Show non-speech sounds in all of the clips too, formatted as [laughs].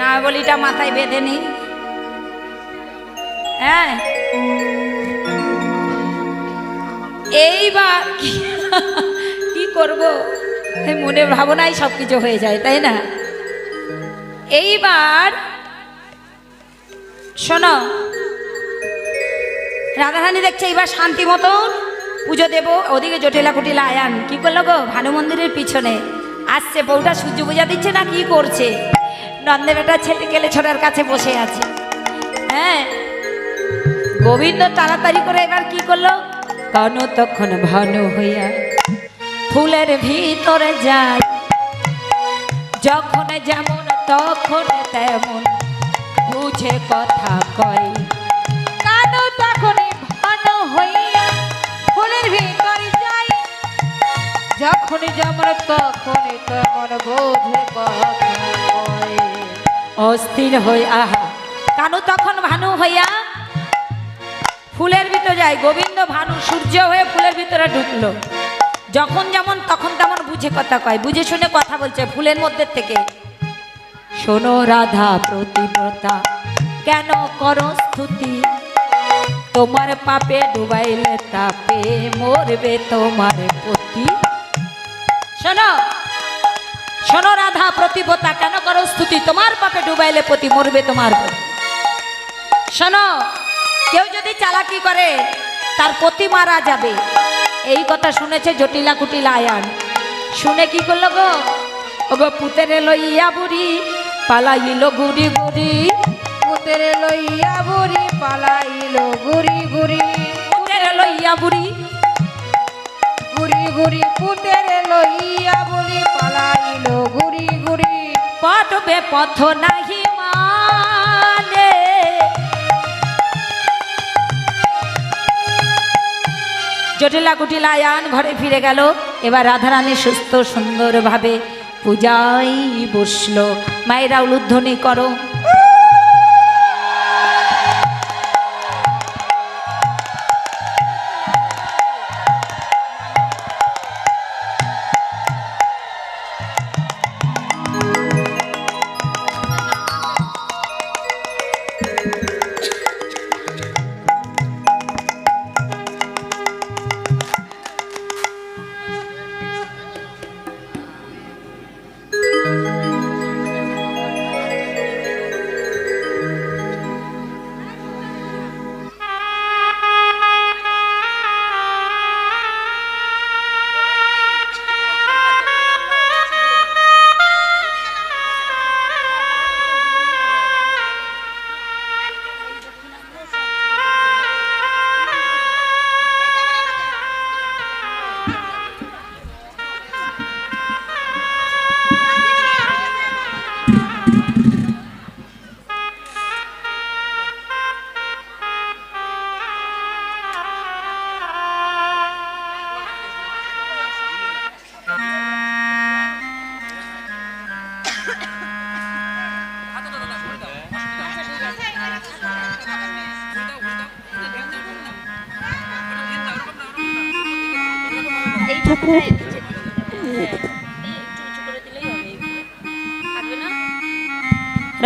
না বলিটা মাথায় বেঁধে নি। হ্যাঁ। এইবার কি- [laughs] করব? এই মনের ভাবনাই সব কিছু হয়ে যায়, তাই না? এইবার শোনো, রাধারানী দেখছে এইবার শান্তি মতন পুজো দেব, ওদিকে জটিলা কুটিলা আয়ান। কি করল গো? ভানু মন্দিরের পিছনে। আসছে বউটা সূর্য পূজা দিচ্ছে না কি করছে? নন্দের বেটা ছেলে কেলে ছোটার কাছে বসে আছে। হ্যাঁ গোবিন্দ তাড়াতাড়ি করে এবার কি করল? কন তখন ভানু হইয়া ফুলের ভিতরে যায়। যখন যেমন, তখন তেমন বুঝে কথা কয়। যখন যেমন, তখনই তেমন অস্থির হই, আহা। কানু তখন ভানু হইয়া ফুলের ভিতরে যায়। গোবিন্দ ভানু সূর্য হয়ে ফুলের ভিতরে ঢুকলো। যখন যেমন, তখন তেমন বুঝে কথা কয়। বুঝে শুনে কথা বলছে ফুলের মধ্যে থেকে। শোনো রাধা প্রতিব্রতা, কেন করো স্তুতি? তোমার পাপে ডুবাইলে তাপে মরবে তোমার পতি। শোনো শোনো রাধা প্রতিবতা কেন করো স্তুতি? তোমার পাপে ডুবাইলে পতি মরবে তোমার শোনো, কেউ যদি চালাকি করে, তার পতি মারা যাবে। এই কথা শুনেছে জটিলা কুটিলা আয়ান। শুনে কি করল গো? ওগো পুতেরে লইয়া বুড়ি, পালাইলো গুড়ি গুড়ি। পুতের লইয়া বুড়ি, পালাইল গুড়ি গুড়ি। পুতেরে লইয়া বুড়ি গুড়ি পুতের লইয়া বুড়ি পালাইল গুড়ি গুড়ি পটবে পথ নাহি মানে জটিলা কুটিলা আয়ান ঘরে ফিরে গেল। এবার রাধারানী সুস্থ সুন্দরভাবে পূজায় বসল। মায়েরা উলুধ্বনি করো।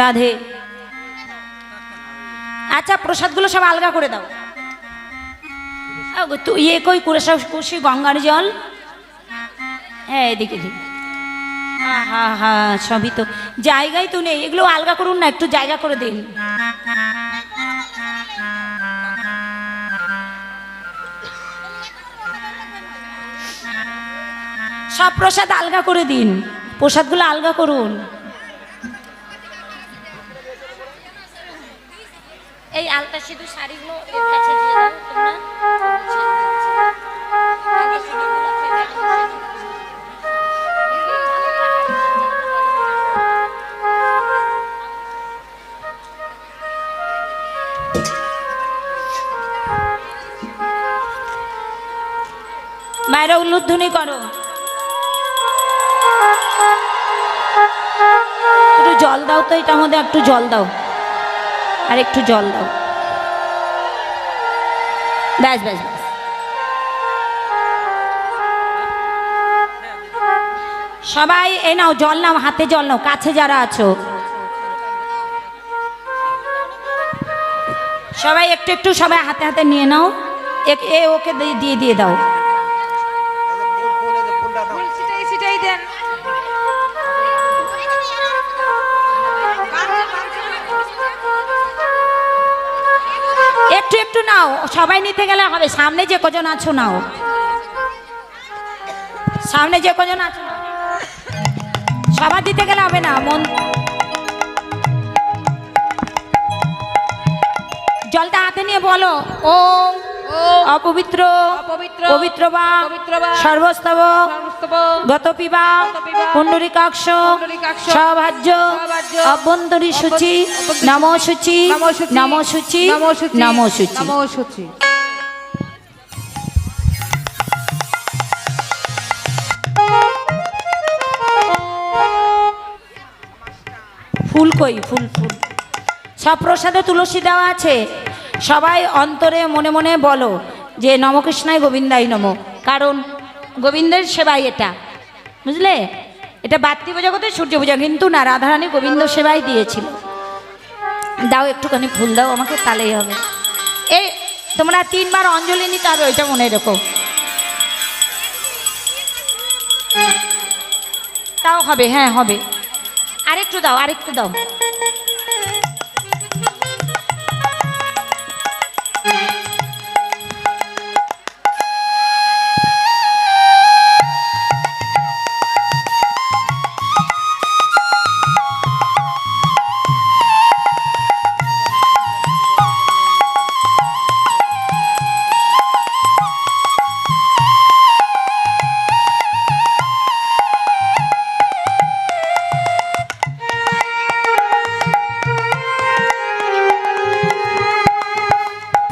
রাধে। আচ্ছা প্রসাদগুলো সব আলগা করে দাও। তুই ইয়ে কই করে সব কুশি গঙ্গার জল? হ্যাঁ এদিকে হা হা হা, সবই তো। জায়গায় তো নেই। এগুলো আলগা করুন না, একটু জায়গা করে দিন। সব প্রসাদ আলগা করে দিন। প্রসাদগুলো আলগা করুন। এই আলতা সিধু শাড়িগুলো এর কাছে। মায়েরা উল্লুধ্বনি করো। একটু জল দাও তো এটার মধ্যে একটু জল দাও। আর একটু জল দাও। ব্যাস ব্যাস ব্যাস। সবাই এ নাও, জল নাও, হাতে জল নাও, কাছে যারা আছো। সবাই একটু একটু সবাই হাতে হাতে নিয়ে নাও। এ ওকে দিয়ে দিয়ে দাও। একটু নাও সবাই নিতে গেলে হবে। সামনে যে কজন আছো নাও। সামনে যে কজন আছো। সবার দিতে গেলে হবে না মন। জলটা হাতে নিয়ে বলো। ও ও অপবিত্র অপবিত্র, পবিত্র বা পবিত্র বা, সর্বস্তব। গতপিবা, পুণ্ডরিকাক্ষ পুণ্ডরীকাক্ষ, সভাজ্য সভাজ্য, অভ্যন্তরী সূচি অভ্যন্তরী নম সূচি নমো সূচি, নম সূচি নম সূচি। ফুল কই ফুল ফুল। সব প্রসাদে তুলসী দেওয়া আছে। সবাই অন্তরে মনে মনে বলো যে নমকৃষ্ণায় গোবিন্দাই নম। কারণ গোবিন্দের সেবাই এটা। বুঝলে? এটা বাত্তি পূজা করতে সূর্য পূজা কিন্তু না, রাধারানী গোবিন্দ সেবাই দিয়েছিল। দাও একটুখানি ফুল দাও, আমাকে তাহলেই হবে। এই, তোমরা তিনবার অঞ্জলি নিতে হবে, ওইটা মনে রেখো। তাও হবে হ্যাঁ হবে। আরেকটু দাও আরেকটু দাও।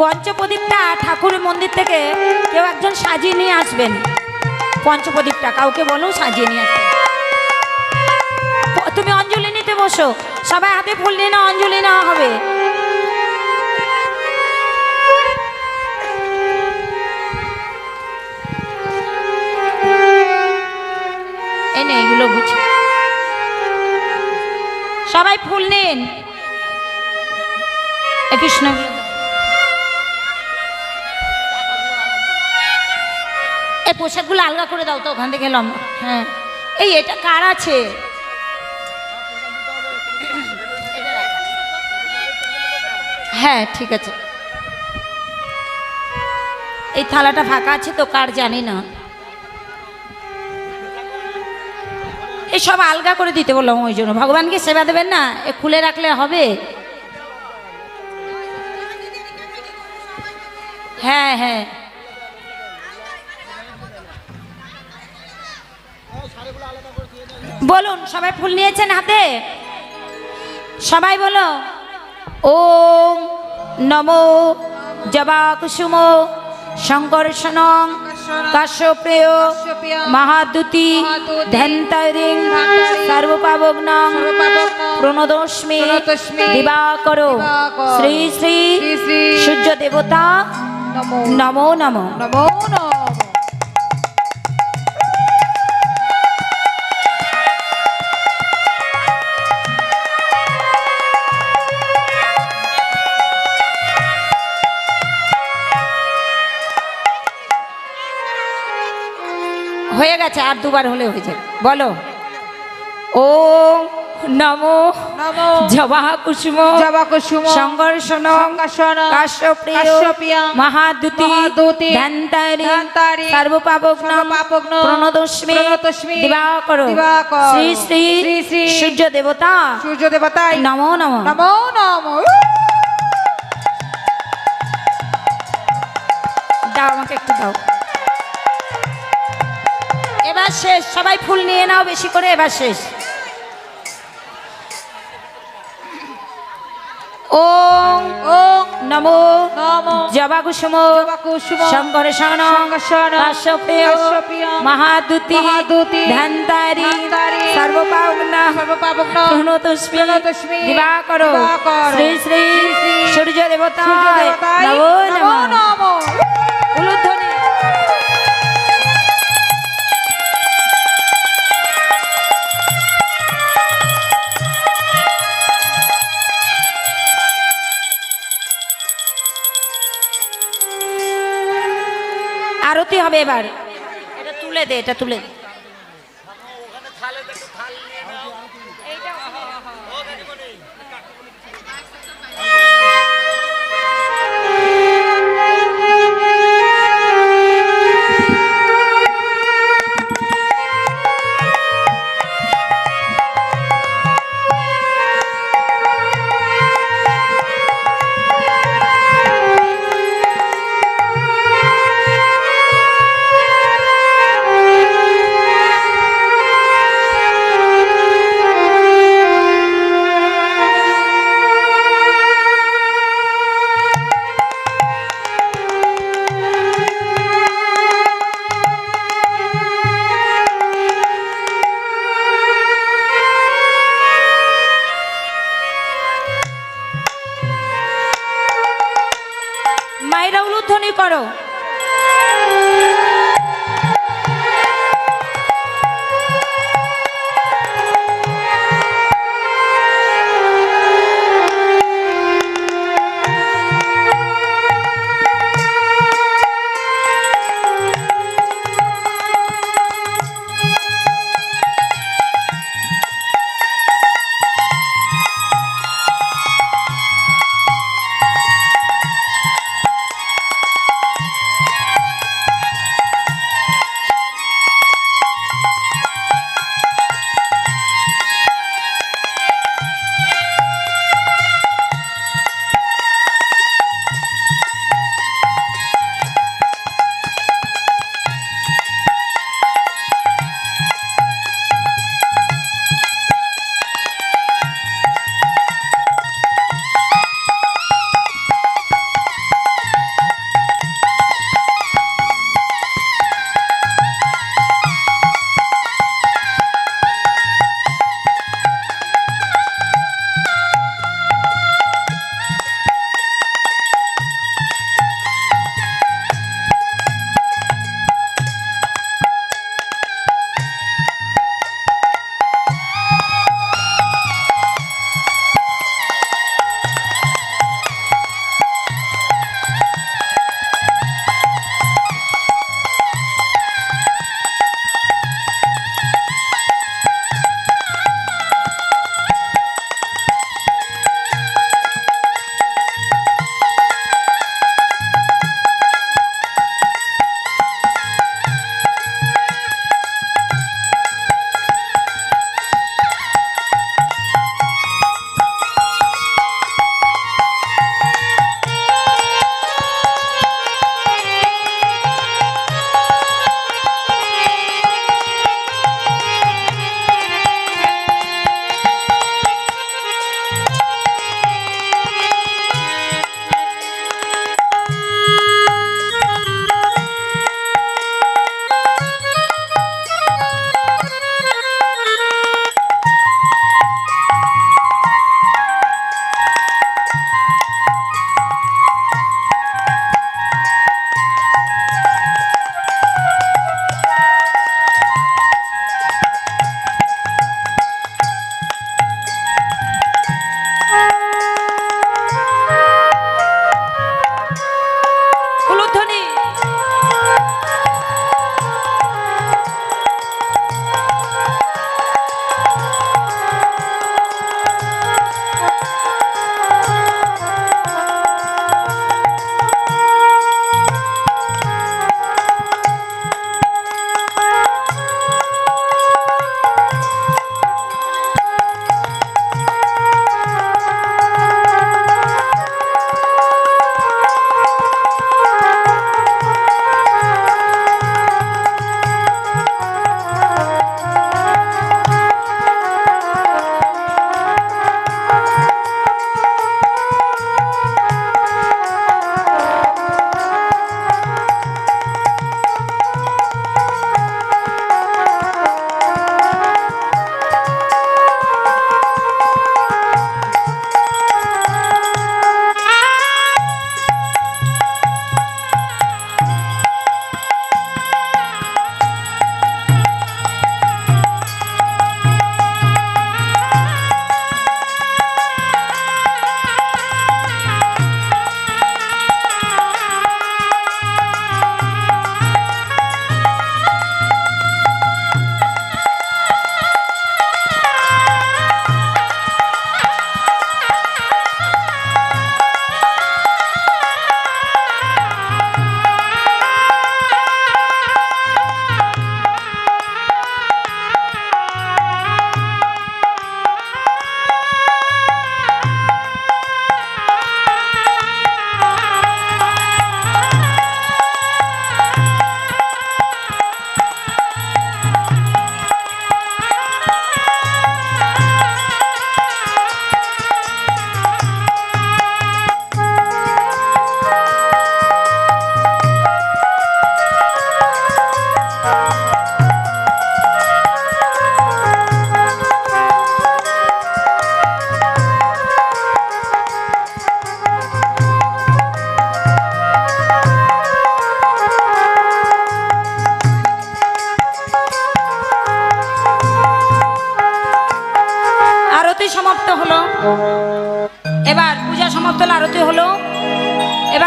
পঞ্চপ্রদীপটা ঠাকুরের মন্দির থেকে কেউ একজন সাজিয়ে নিয়ে আসবেন। পঞ্চপ্রদীপটা কাউকে বলো সাজিয়ে নিয়ে আসতে। প- তুমি অঞ্জলি নিতে বসো। সবাই হাতে ফুল নিয়ে নাও, অঞ্জলি নেওয়া হবে। এই নে, এগুলো বুঝি সবাই ফুল নিন। কৃষ্ণ এই পোশাকগুলো আলগা করে দাও তো, ওখান থেকে এলাম হ্যাঁ। এই, এটা কার আছে? হ্যাঁ ঠিক আছে। এই থালাটা ফাঁকা আছে তো, কার জানি না। এসব আলগা করে দিতে বললাম ওই জন্য। ভগবানকে সেবা দেবেন না? এ খুলে রাখলে হবে? হ্যাঁ হ্যাঁ। বলুন সবাই ফুল নিয়েছেন হাতে? সবাই বলো ওম নমো জবা কুসুম শঙ্কর্ষণং কাশ্যপ্রেয় মহাদুতি ধ্যান্তরিং সর্বপাবগ্নং প্রণদোষ্মী দিবাকর শ্রী শ্রী শ্রী শ্রী, সূর্য দেবতা নমো নমো। নমো নমো। গেছে আর দুবার হলে হয়ে যাবে। বলো। ও নমো নমো। জবা কুসুম জবা কুসুম সংঘর্ষণ সংকর্ষণ কাশ্যপ্রিয়। কাশ্যপেয়, মহাদুতি। মহাদূতি, সর্বপাবগ্ন সর্বপাপগ্ন, প্রণতস্মি প্রণতস্মি, দিবাকর। দিবাকর, শ্রী শ্রী শ্রী শ্রী, সূর্য দেবতা সূর্য দেবতাই নমো নমো। নমো নমো। দাও আমাকে একটু দাও। এবার শেষ সবাই ফুল নিয়ে নাও বেশি করে এবার শেষ। ওম ওম নমো নমো জবা কুসুম কাশ্যপেয়, মহাদুতি মহাদূতি, সর্বপাবগ্ন সর্বপাবগ্ন প্রণতস্মি প্রণতস্মি, দিবাকর শ্রী শ্রী সূর্য দেবতা নমো। নমো। হবে এবার। এটা তুলে দে এটা তুলে দে।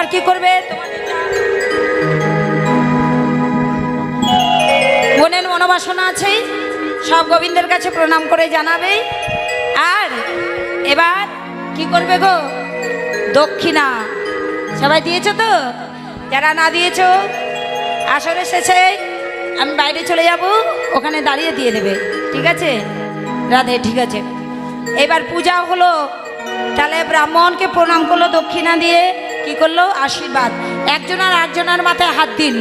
এবার কি করবে? মনের মনোবাসনা আছে? সব গোবিন্দের কাছে প্রণাম করে জানাবে। আর এবার কি করবে গো? দক্ষিণা। সবাই দিয়েছ তো? যারা না দিয়েছ, আসরে শেষে আমি বাইরে চলে যাব, ওখানে দাঁড়িয়ে দিয়ে দেবে। ঠিক আছে? রাধে, ঠিক আছে। এবার পূজা হলো। তাহলে ব্রাহ্মণকে প্রণাম করল দক্ষিণা দিয়ে। কি করল? আশীর্বাদ। একজন আর আটজনের মাথায় হাত দিন।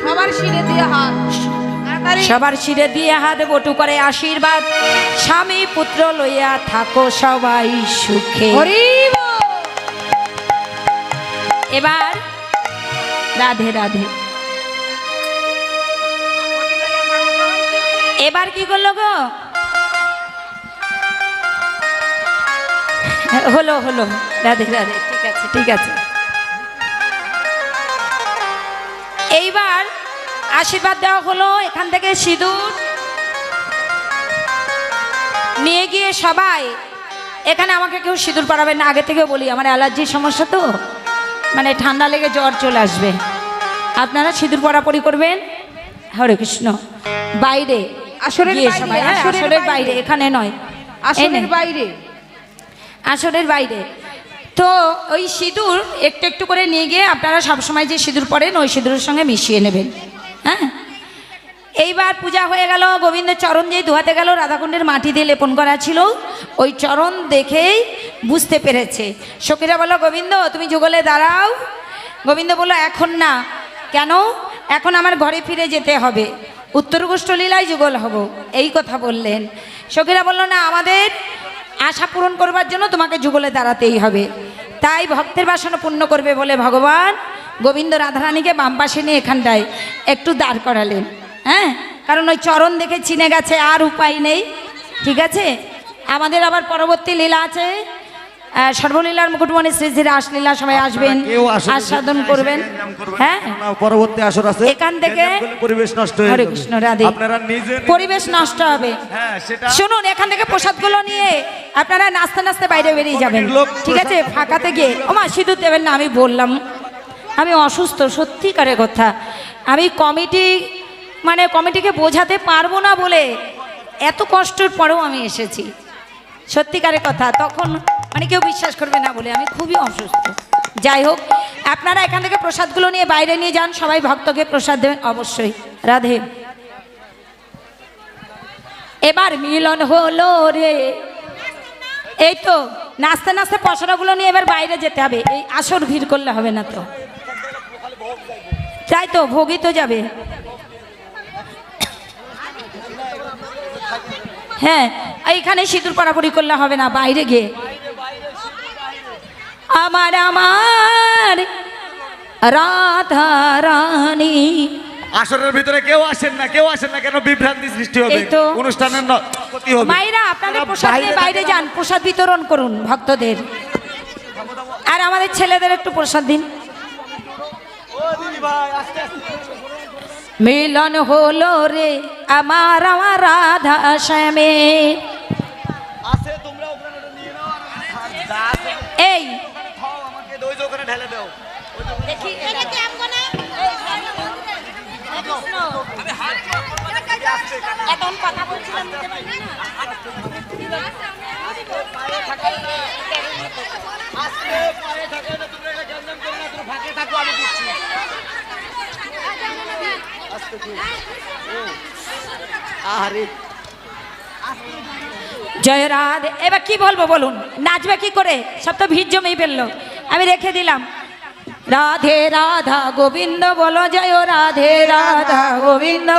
সবার শিরে দিয়ে হাত। সবার শিরে দিয়ে হাত বটু করে আশীর্বাদ। স্বামী পুত্র লইয়া থাকো সবাই সুখে। এবার রাধে রাধে। এবার কি করল গো? হলো হলো। রাধে রাধে। ঠিক আছে ঠিক আছে। এইবার আশীর্বাদ দেওয়া হলো এখান থেকে সিঁদুর। নিয়ে গিয়ে সবাই এখানে আমাকে কেউ সিঁদুর পরাবেন না আগে থেকে বলি আমার অ্যালার্জির সমস্যা তো। মানে ঠান্ডা লেগে জ্বর চলে আসবে। আপনারা সিঁদুর পরাপরি করবেন। হরে কৃষ্ণ। বাইরে আসরের হ্যাঁ, আসরের আসরের বাইরে। এখানে নয়। আসনের বাইরে। আসরের বাইরে। তো ওই সিঁদুর একটু একটু করে নিয়ে গিয়ে আপনারা সবসময় যে সিঁদুর পরেন, ওই সিঁদুরের সঙ্গে মিশিয়ে নেবেন। হ্যাঁ? এইবার পূজা হয়ে গেল গোবিন্দের চরণ যে ধোয়াতে গেল, রাধাকুণ্ডের মাটি দিয়ে লেপন করা ছিল, ওই চরণ দেখেই বুঝতে পেরেছে। সখীরা বলো গোবিন্দ, তুমি যুগলে দাঁড়াও। গোবিন্দ বলল, এখন না। কেন? এখন আমার ঘরে ফিরে যেতে হবে। উত্তর লীলায় যুগল হব। এই কথা বললেন। সখীরা বলল, না, আমাদের আশা পূরণ করবার জন্য তোমাকে যুগলে দাঁড়াতেই হবে। তাই ভক্তের বাসনা পূর্ণ করবে বলে ভগবান গোবিন্দ রাধারানীকে বাম পাশে নিয়ে এখানটায় একটু দাঁড় করালেন। হ্যাঁ? কারণ ওই চরণ দেখে চিনে গেছে আর উপায় নেই। ঠিক আছে? আমাদের আবার পরবর্তী লীলা আছে। সর্বলীলার মুকুটমণি শ্রী শ্রী রাসলীলা সবাই আসবেন আস্বাদন করবেন। হ্যাঁ? পরবর্তী আসর আছে। এখান থেকে পরিবেশ নষ্ট হরে কৃষ্ণ রাধে। আপনারা নিজে পরিবেশ নষ্ট হবে। হ্যাঁ শুনুন এখান থেকে প্রসাদগুলো নিয়ে আপনারা নাচতে নাচতে বাইরে বেরিয়ে যাবেন। ঠিক আছে ফাঁকাতে গিয়ে ওমা সিঁদুর দেবেন না আমি বললাম। আমি অসুস্থ সত্যিকারের কথা। আমি কমিটি মানে কমিটিকে বোঝাতে পারব না বলে এত কষ্টের পরেও আমি এসেছি। সত্যিকারের কথা তখন মানে কেউ বিশ্বাস করবে না বলে আমি খুবই অসুস্থ। যাই হোক আপনারা এখান থেকে প্রসাদগুলো নিয়ে বাইরে নিয়ে যান সবাই ভক্তকে প্রসাদ দেবেন অবশ্যই। রাধে। এবার মিলন হলো রে এই তো, নাচতে নাচতে পসরাগুলো নিয়ে এবার বাইরে যেতে হবে। এই আসর ভিড় করলে হবে না তো। তাই তো, ভোগই তো যাবে। হ্যাঁ এইখানে সিঁদুর পরাপরি করলে হবে না, বাইরে গিয়ে। আমার আমার রাধা রানী আসরের ভিতরে কেউ আসেন না কেউ আসেন না কেন বিভ্রান্তি সৃষ্টি হবে? এই অনুষ্ঠানের ক্ষতি হবে। মায়েরা আপনাদের আপনারা প্রসাদ নিয়ে বাইরে যান প্রসাদ বিতরণ করুন ভক্তদের। আর আমাদের ছেলেদের একটু প্রসাদ দিন। মিলন হলো রে আমার আমার রাধা শ্যামে। আছে, তোমরা ওখানে ওটা নিয়ে নাও আর যা আছে এই খাও আমাকে ওই যে ওখানে ঢেলে দাও দেখি এখন কথা বলছিলাম দিতে পারবি আরে জয় রাধে। এবার কি বলব বলুন? নাচবে কি করে? সব তো ভিড় জমেই ফেলল। আমি রেখে দিলাম। রাধে রাধা গোবিন্দ বলো জয় রাধে রাধা গোবিন্দ।